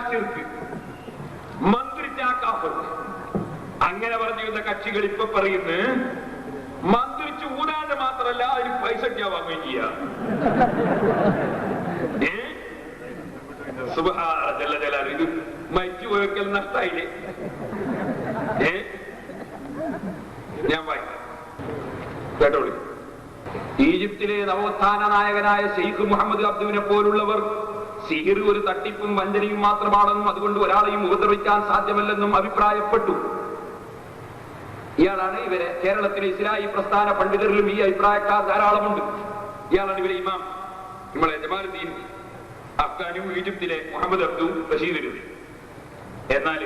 ശിർക്ക് മന്ത്രിച്ചാ അങ്ങനെ പറഞ്ഞിരുന്ന കക്ഷികൾ ഇപ്പൊ പറയുന്നു മന്ത്രിച്ച് ഊരാണ്ട് മാത്രല്ല അതിന് പൈസ വാങ്ങുകയും ചെയ്യാം. ഇത് മരിച്ചു പോയക്കൽ നഷ്ടായില്ലേ? ഏ? ഞാൻ വായിക്കാം. കേട്ടോളി. ഈജിപ്തിലെ നവോത്ഥാന നായകനായ ഷെയ്ഖ് മുഹമ്മദ് അബ്ദുവിനെ പോലുള്ളവർ സിഹിർ ഒരു തട്ടിപ്പും വഞ്ചനയും മാത്രമാണെന്നും അതുകൊണ്ട് ഒരാളെയും ഉപദ്രവിക്കാൻ സാധ്യമല്ലെന്നും അഭിപ്രായപ്പെട്ടു. ഇയാളാണ് ഇവരെ കേരളത്തിലെ ഇസ്ലായി പ്രസ്ഥാന പണ്ഡിതരിലും ഈ അഭിപ്രായക്കാർ ധാരാളമുണ്ട്. ഇയാളാണ് ഇവരെ ഇമാം നമ്മളെ ജമാലുദ്ദീൻ അഫ്ഗാനും ഈജിപ്തിലെ മുഹമ്മദ് അബ്ദു ബഷീദരും എന്നാൽ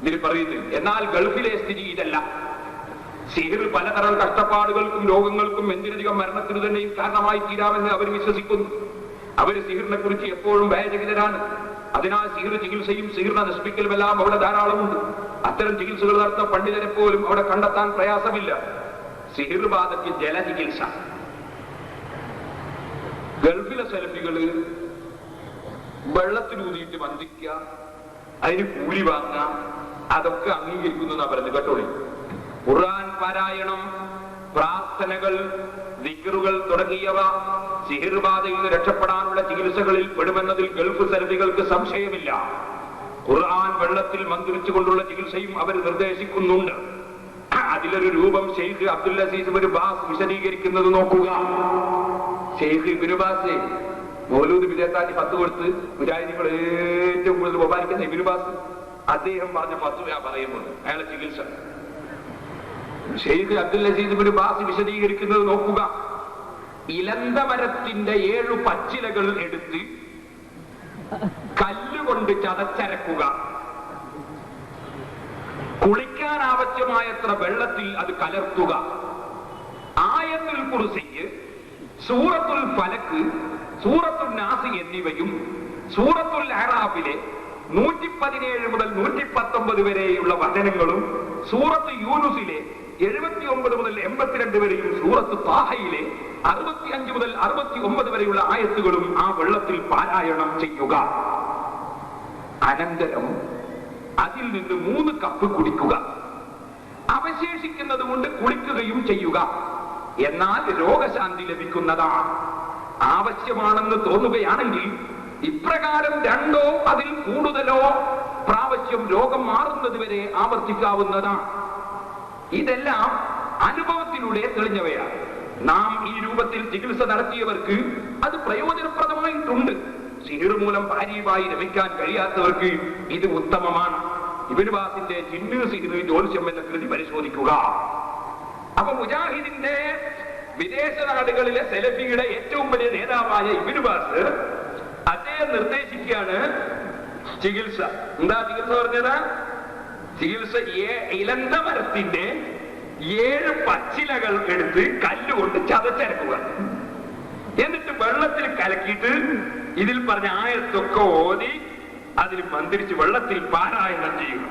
ഇതിൽ പറയുന്നത് എന്നാൽ ഗൾഫിലെ സ്ഥിതി ഇതല്ല. സിഹിർ പലതരം കഷ്ടപ്പാടുകൾക്കും രോഗങ്ങൾക്കും എന്തിനധികം മരണത്തിനു തന്നെയും കാരണമായി തീരാമെന്ന് അവർ വിശ്വസിക്കുന്നു. അവർ സിഹിറിനെ കുറിച്ച് എപ്പോഴും ഭയചകിതരാണ്. അതിനാൽ സിഹിർ ചികിത്സയും സിഹിറിനെ നശിപ്പിക്കലുമെല്ലാം അവിടെ ധാരാളമുണ്ട്. അത്തരം ചികിത്സകൾ നടത്തുന്ന പണ്ഡിതരെ പോലും അവിടെ കണ്ടെത്താൻ പ്രയാസമില്ല. സിഹിർ ബാധയ്ക്ക് ജലചികിത്സ. ഗൾഫിലെ സെൽഫികൾ വെള്ളത്തിലൂതിയിട്ട് വന്ദിക്കുക അതിന് കൂലി വാങ്ങുക അതൊക്കെ അംഗീകരിക്കുന്നു എന്നാ പറയുന്നത്. കേട്ടോളി? ഖുർആൻ പാരായണം പ്രാർത്ഥനകൾ ദിക്റുകൾ തുടങ്ങിയവ സിഹിർബാധയിൽ നിന്ന് രക്ഷപ്പെടാനുള്ള ചികിത്സകളിൽ പെടുമെന്നതിൽ ഗൾഫ് സരതികൾക്ക് സംശയമില്ല. ഖുർആൻ വെള്ളത്തിൽ മന്ത്രിച്ചുകൊണ്ടുള്ള ചികിത്സയും അവർ നിർദ്ദേശിക്കുന്നുണ്ട്. അതിലൊരു രൂപം ഷെയ്ഖ് അബ്ദുൽ അസീസ് ഒരു ബാസ് വിശദീകരിക്കുന്നത് നോക്കുക. ഷെയ്ഖ് ഇബിനുബാസ് മൗലൂദ് വിജയത്താജി പത്ത് കൊടുത്ത് മുജാഹിദികൾ ഏറ്റവും കൂടുതൽ ഉപകാരിക്കുന്ന ഇബിനുബാസ് അദ്ദേഹം പറഞ്ഞ പത്ത് പറയുമ്പോൾ അയാളെ ചികിത്സ. ഷെയ്ഖ് അബ്ദുൽ അസീസ് വിശദീകരിക്കുന്നത് നോക്കുക. ഇലന്ത മരത്തിന്റെ ഏഴു പച്ചിലകൾ എടുത്ത് കല്ലുകൊണ്ട് ചതച്ചരക്കുക. കുളിക്കാൻ ആവശ്യമായത്ര വെള്ളത്തിൽ അത് കലർത്തുക. ആയത്തിൽ കുറിച്ച് സൂറത്തുൽ ഫലക്ക് സൂറത്തുൽ നാസി എന്നിവയും സൂറത്തുൽ അറാബിലെ നൂറ്റി പതിനേഴ് മുതൽ നൂറ്റി പത്തൊമ്പത് വരെയുള്ള വചനങ്ങളും സൂറത്ത് യൂനുസിലെ എഴുപത്തി ഒമ്പത് മുതൽ എൺപത്തിരണ്ട് വരെയും സൂറത്ത് താഹയിലെ അറുപത്തി അഞ്ച് മുതൽ അറുപത്തി ഒമ്പത് വരെയുള്ള ആയത്തുകളും ആ വെള്ളത്തിൽ പാരായണം ചെയ്യുക. അനന്തരം അതിൽ നിന്ന് മൂന്ന് കപ്പ് കുടിക്കുക. അവശേഷിക്കുന്നത് കൊണ്ട് കുളിക്കുകയും ചെയ്യുക. എന്നാൽ രോഗശാന്തി ലഭിക്കുന്നതാണ്. ആവശ്യമാണെന്ന് തോന്നുകയാണെങ്കിൽ ഇപ്രകാരം രണ്ടോ അതിൽ കൂടുതലോ പ്രാവശ്യം രോഗം മാറുന്നത് വരെ ആവർത്തിക്കാവുന്നതാണ്. ഇതെല്ലാം അനുഭവത്തിലൂടെ തെളിഞ്ഞവയാണ്. നാം ഈ രൂപത്തിൽ ചികിത്സ നടത്തിയവർക്ക് അത് പ്രയോജനപ്രദമായിട്ടുണ്ട്. സിഹിർ മൂലം ഭാര്യയുമായി രമിക്കാൻ കഴിയാത്തവർക്ക് ഇത് ഉത്തമമാണ്. ഇവരുവാസിന്റെ ചിന്നു സിഹിർ ജ്യോത്സ്യം എന്ന കൃതി പരിശോധിക്കുക. അപ്പൊ മുജാഹിദിന്റെ വിദേശ നാടുകളിലെ സെലഫിയുടെ ഏറ്റവും വലിയ നേതാവായ ഇബിനുബാസ് അദ്ദേഹം നിർദ്ദേശിക്കുകയാണ് ചികിത്സ. എന്താ ചികിത്സ പറഞ്ഞത്? ചികിത്സ ഇലന്തമരത്തിന്റെ ഇലന്ത മരത്തിന്റെ ഏഴ് പച്ചിലകൾ എടുത്ത് കല്ലുകൊണ്ട് ചതച്ചരക്കുക. എന്നിട്ട് വെള്ളത്തിൽ കലക്കിയിട്ട് ഇതിൽ പറഞ്ഞ ആയത്തൊക്കെ ഓതി അതിൽ മന്ത്രിച്ച് വെള്ളത്തിൽ പാരായണം ചെയ്യുക.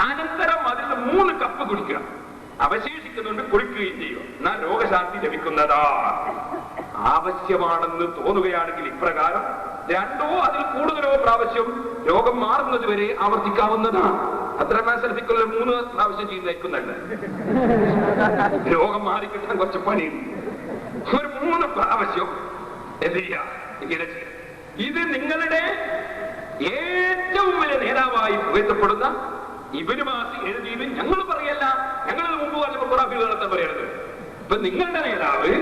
അനന്തരം അതിൽ മൂന്ന് കപ്പ് കുടിക്കുക. അവശേഷിക്കുന്നുണ്ട് കുളിക്കുകയും ചെയ്യുക. എന്നാൽ രോഗശാന്തി ലഭിക്കുന്നതാ. ആവശ്യമാണെന്ന് തോന്നുകയാണെങ്കിൽ ഇപ്രകാരം രണ്ടോ അതിൽ കൂടുതലോ പ്രാവശ്യം രോഗം മാറുന്നതുവരെ ആവർത്തിക്കാവുന്നതാണ്. അത്ര സെൽഫിക്കുള്ള മൂന്ന് പ്രാവശ്യം ചെയ്യുന്നേക്കുന്നുണ്ട് രോഗം മാറിക്കിട്ടാൻ കുറച്ച് പണിയുണ്ട്. ഒരു മൂന്ന് പ്രാവശ്യം എന്ത് ചെയ്യാ. ഇത് നിങ്ങളുടെ ഏറ്റവും വലിയ നേതാവായി പുകഴ്ത്തപ്പെടുന്ന ഇവർ മാസി എഴുതിയത് ഞങ്ങൾ പറയല്ല. ഞങ്ങൾ മുമ്പ് പറഞ്ഞ ഖുറാഫി നടത്താൻ പറയരുത് ഇപ്പൊ നിങ്ങളുടെ നേതാവ്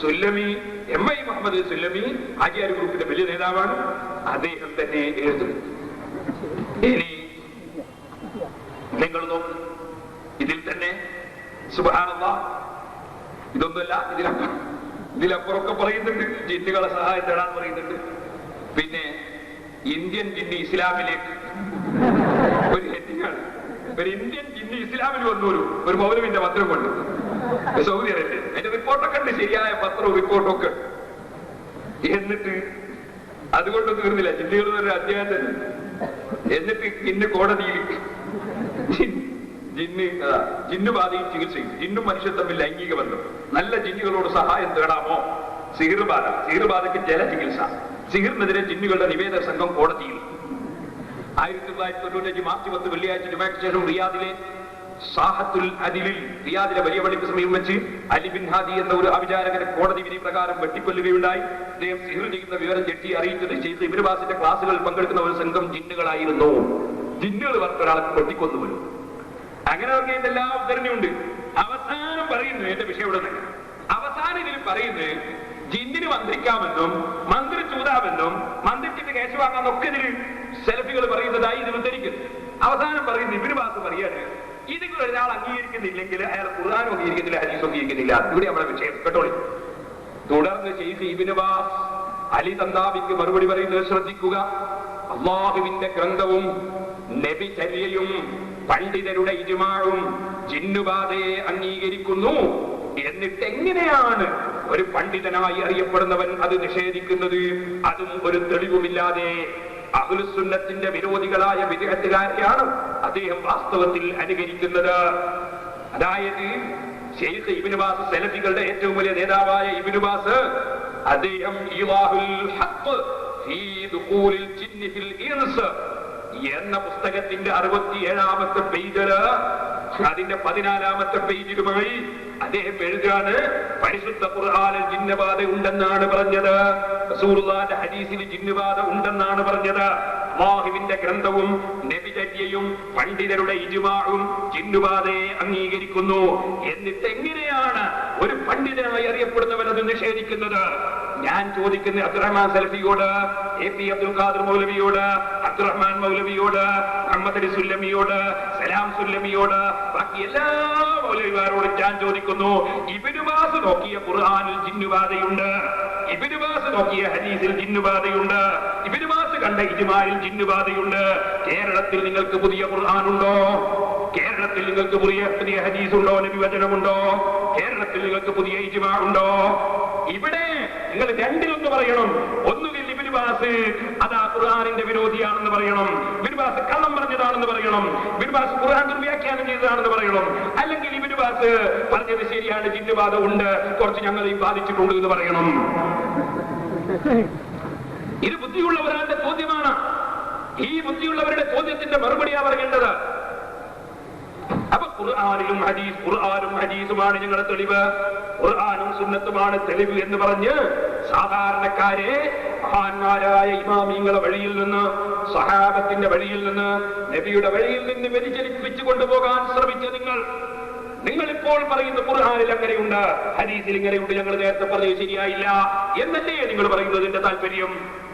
സുല്ലമി എം ഐ മുഹമ്മദ് സുല്ലമി ആചാര്യ ഗ്രൂപ്പിന്റെ വലിയ നേതാവാണ്. അദ്ദേഹം തന്നെ എഴുതുന്നത് ഇനി നിങ്ങൾ നോക്ക്. ഇതിൽ തന്നെ ഇതൊന്നുമല്ല ഇതിലപ്പുറം ഇതിലപ്പുറമൊക്കെ പറയുന്നുണ്ട് ജിന്നുകളെ സഹായം തേടാൻ പറയുന്നുണ്ട്. പിന്നെ ഇന്ത്യൻ ജിന്ന് ഇസ്ലാമിലേക്ക്. ഒരു ഹെറ്റിങ്ങാണ് ഒരു ഇന്ത്യൻ ജിന്ന് ഇസ്ലാമിൽ വന്നൊരു ഒരു മൗലവിന്റെ പത്രം കൊണ്ട്. Saudi Arabia. അതിന്റെ റിപ്പോർട്ടൊക്കെ ഉണ്ട് ശരിയായ പത്രവും റിപ്പോർട്ടൊക്കെ. എന്നിട്ട് അതുകൊണ്ട് തീർന്നില്ല ജിന്നുകൾ ഒരു അധ്യായം എന്നിട്ട് ഇന്ന് കോടതിയിൽ ജിൻ- ജിന്ന് ജിന്നു ബാധയിൽ ചികിത്സയും. ജിന്നും മനുഷ്യൻ തമ്മിൽ ലൈംഗിക ബന്ധം. നല്ല ജിന്നുകളോട് സഹായം തേടാമോ? സിഹിർബാധ സിഹിർബാധയ്ക്ക് സിഹിർ ബാധയ്ക്ക് ജല ചികിത്സ. സിഹിറിനെതിരെ ജിന്നുകളുടെ നിവേദന സംഘം കോടതിയിൽ. ആയിരത്തി തൊള്ളായിരത്തി മാർച്ച് പത്ത് വെള്ളിയാഴ്ച ജുമാക്ക് ശേഷം റിയാദിലെ സാഹത്തുൽ അദിലിൽ റിയാദിലെ വലിയ പള്ളിക്ക് സമീപം വെച്ച് അലി ബിൻ ഹാദി എന്ന ഒരു അവിചാരകനെ കോടതി വിധി പ്രകാരം വെട്ടിക്കൊല്ലുകയുണ്ടായി. അദ്ദേഹം സിഹിർ ചെയ്യുന്ന വിവരം ചെട്ടി അറിയിച്ചത് ചെയ്ത് ഇബിനുബാസിന്റെ ക്ലാസുകളിൽ പങ്കെടുക്കുന്ന ഒരു സംഘം ജിന്നുകളായിരുന്നു. ജിന്നുകൾ ഒരാളെ വരും അങ്ങനെ ഇതിന്റെ എല്ലാ ഉദ്ധരണിയുണ്ട് അവസാനം പറയുന്നു എന്റെ വിഷയം ഇവിടെ നിന്ന് അവസാനം ഇതിൽ പറയുന്നത് ജിന്നിന് മന്ത്രിക്കാമെന്നും മന്ത്രി ചൂതാമെന്നും മന്ത്രിച്ചിട്ട് കേസ് വാങ്ങാമെന്നൊക്കെ ഇതിൽ സെൽഫികൾ പറയുന്നതായി ഇത് ഉദ്ധരിക്കുന്നു. അവസാനം പറയുന്ന ഇബിന് ബാസ് പറയാണ് ഇതിൽ ഒരാൾ അംഗീകരിക്കുന്നില്ലെങ്കിൽ അയാൾ ഖുർആൻ അംഗീകരിക്കുന്നില്ല ഹരീസ് അംഗീകരിക്കുന്നില്ല. ഇവിടെ നമ്മുടെ വിഷയം. കേട്ടോളി തുടർന്ന് ചെയ്ത് ഇബിന് ബാസ് അലി തന്താബിക്ക് മറുപടി പറയുന്നത് ശ്രദ്ധിക്കുക. അള്ളാഹുവിന്റെ ഗ്രന്ഥവും നബിചര്യയും പണ്ഡിതരുടെ ഇജുമാഴും ജിന്നുബാധയെ അംഗീകരിക്കുന്നു. എന്നിട്ട് എങ്ങനെയാണ് ഒരു പണ്ഡിതനായി അറിയപ്പെടുന്നവൻ അത് നിഷേധിക്കുന്നത്? അതും ഒരു തെളിവുമില്ലാതെ അഹുലുസുന്നത്തിന്റെ വിരോധികളായ വിദേഹത്തുകാരെയാണ് അദ്ദേഹം വാസ്തവത്തിൽ അനുകരിക്കുന്നത്. അതായത് ഷെയ്ഖ് ഇബിനുബാസ് സെലഫികളുടെ ഏറ്റവും വലിയ നേതാവായ ഇബിനുബാസ് അദ്ദേഹം ഹഖ് എന്ന പുസ്തകത്തിന്റെ അറുപത്തിയേഴാമത്തെ പേജിൽ അതിന്റെ പതിനാലാമത്തെ പേജിലുമായി അദ്ദേഹം എഴുതുകയാണ് പരിശുദ്ധ ഖുർആനിൽ ജിന്നബാധ ഉണ്ടെന്നാണ് പറഞ്ഞത് റസൂലുള്ളാഹിന്റെ ഹദീസിൽ ജിന്നുബാധ ഉണ്ടെന്നാണ് പറഞ്ഞത്. അള്ളാഹുവിന്റെ ഗ്രന്ഥവും നബിചര്യയും പണ്ഡിതരുടെ ഇജുമാവും ജിന്നുബാധയെ അംഗീകരിക്കുന്നു. എന്നിട്ട് എങ്ങനെയാണ് ഒരു പണ്ഡിതനായി അറിയപ്പെടുന്നവൻ അത് നിഷേധിക്കുന്നത്? ഞാൻ ചോദിക്കുന്ന അബ്ദുറഹ്മാൻ സലഫിയോട് എ പി അബ്ദുൽ ഖാദർ മൗലവിയോട് അബ്ദുറഹ്മാൻ മൗലവിയോട് മുഹമ്മദ് അലി സുല്ലമിയോട് സലാം സുല്ലമിയോട് ബാക്കി എല്ലാ മൗലവിമാരോടും ഞാൻ ചോദിക്കുന്നു ഇബിനുബാസ് നോക്കിയ ഖുർആനിൽ ജിന്നുബാധയുണ്ട് ഇബിനുബാസ് നോക്കിയ ഹദീസിൽ ജിന്നുബാധയുണ്ട് ഇബിനുബാസ് കണ്ട ഇജുമാരിൽ ജിന്നുബാധയുണ്ട് കേരളത്തിൽ നിങ്ങൾക്ക് പുതിയ ഖുർആാനുണ്ടോ? കേരളത്തിൽ നിങ്ങൾക്ക് പുതിയ പുതിയ ഹദീസ് ഉണ്ടോ നബി വചനമുണ്ടോ കേരളത്തിൽ നിങ്ങൾക്ക് പുതിയ ഇജുമാ ഉണ്ടോ? ഇവിടെ നിങ്ങൾ രണ്ടിലൊന്ന് പറയണം. ഒന്നുകിൽ ഇബിനുബാസ് അതാ ഖുർആാനിന്റെ വിരോധിയാണെന്ന് പറയണം. ഇബിനുബാസ് കള്ളം പറഞ്ഞതാണെന്ന് പറയണം. ഇബിനുബാസ് ഖുർആൻ ദുർവ്യാഖ്യാനം ചെയ്തതാണെന്ന് പറയണം. അല്ലെങ്കിൽ ഇബിനുബാസ് പറഞ്ഞത് ശരിയാണ് ജിന്നുബാധ ഉണ്ട് കുറച്ച് ഞങ്ങൾ ബാധിച്ചിട്ടുണ്ട് എന്ന് പറയണം. ഇത് ബുദ്ധിയുള്ളവരാന്റെ ചോദ്യമാണ്. ഈ ബുദ്ധിയുള്ളവരുടെ ചോദ്യത്തിന്റെ മറുപടിയാ പറയേണ്ടത്. ഖുർആാനിലും ഹദീസ് ഖുർആാനും ഹദീസുമാണ് ഞങ്ങളുടെ തെളിവ്. ഖുർആാനും സുന്നത്തുമാണ് തെളിവ് എന്ന് പറഞ്ഞ് സാധാരണക്കാരെ മഹാന്മാരായ ഇമാമിങ്ങളെ വഴിയിൽ നിന്ന് സഹാബത്തിന്റെ വഴിയിൽ നിന്ന് നബിയുടെ വഴിയിൽ നിന്ന് വ്യതിചലിപ്പിച്ചു കൊണ്ടുപോകാൻ ശ്രമിച്ച നിങ്ങൾ. നിങ്ങൾ ഇപ്പോൾ പറയുന്ന ഖുർആാനിൽ അങ്ങനെയുണ്ട് ഹദീസിൽ ഇങ്ങനെയുണ്ട് ഞങ്ങൾ നേരത്തെ പറഞ്ഞത് ശരിയായില്ല എന്നല്ലേ നിങ്ങൾ പറയുന്നതിന്റെ താല്പര്യം?